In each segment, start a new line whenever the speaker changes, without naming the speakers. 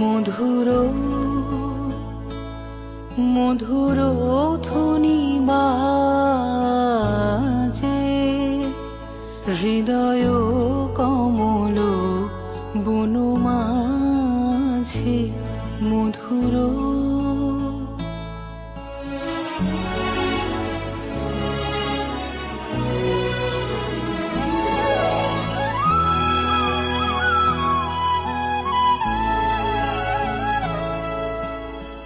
মধুর মধুর ধ্বনি বাজে। হৃদয় কমল বনু মাঝে মধুর।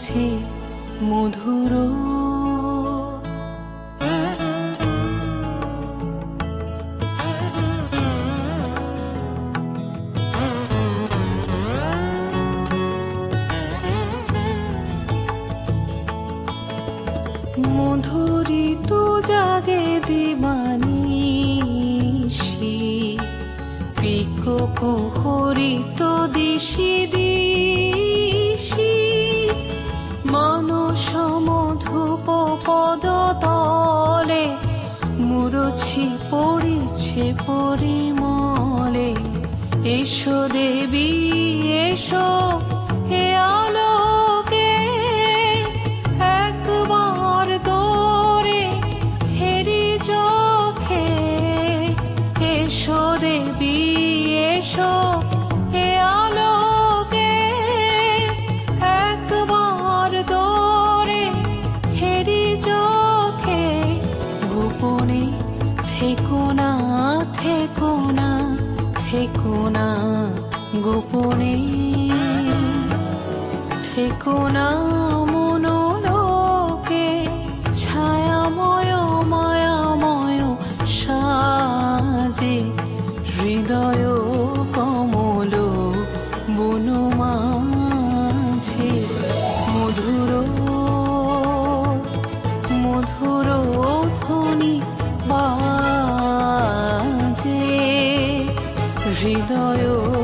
বনমাঝে মধুর। মধুরিত জাগে দিবানিশি পিক দিশি দিশি পড়িছে পরিমলে এসো দেবী এসো থেকো না গোপনে থেকো না। হৃদয় কমল